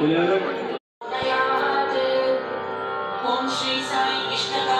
உலகம் ஓம் ஸ்ரீ சாய் கிருஷ்ணகா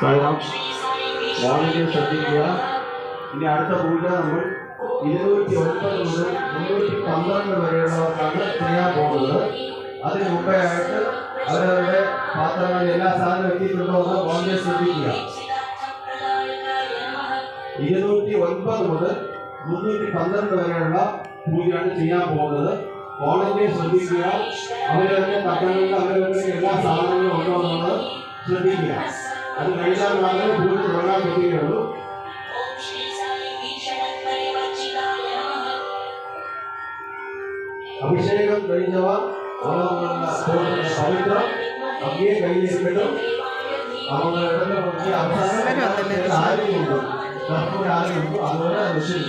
സഹാം വളരെ ശ്രദ്ധിക്കുക. ഇനി അടുത്ത പൂജ നമ്മൾ ഇരുന്നൂറ്റി ഒൻപത് മുതൽ മുന്നൂറ്റി പന്ത്രണ്ട് വരെയുള്ളവർക്കാണ് ചെയ്യാൻ പോകുന്നത്. അതിന് മുമ്പായിട്ട് അവരവരുടെ പാത്രങ്ങളിൽ എല്ലാ സാധനം എത്തിയിട്ടുണ്ടോ എന്ന് വളരെ ശ്രദ്ധിക്കുക. ഇരുന്നൂറ്റി ഒൻപത് മുതൽ മുന്നൂറ്റി പന്ത്രണ്ട് വരെയുള്ള പൂജയാണ് ചെയ്യാൻ പോകുന്നത്. ഓണത്തെ ശ്രദ്ധിക്കുക. അവരവരുടെ തട്ടങ്ങളിൽ അവരവരുടെ എല്ലാ സാധനങ്ങളും ഉണ്ടോ എന്നുള്ളത് ശ്രദ്ധിക്കുക. ಅದು ನೈಲಾಲ್ವಾದ ಭೂಮಿ ಹೊಲ ಗತಿಗಳು ಅಭಿಷೇಕಂ ಕಳಿದವ ಅವನ ಪವಿತ್ರ ಅಲ್ಲಿಯೇ ಕೈಲಿಸ್ಬಿಟ್ಟು ಅವನ ಬಗ್ಗೆ ಅವಸಾನ ಆಗಿ ಉಂಟು ಕರ್ಪೂರ ಆಗಿ ಉಂಟು ಅದರ ಋಷಿ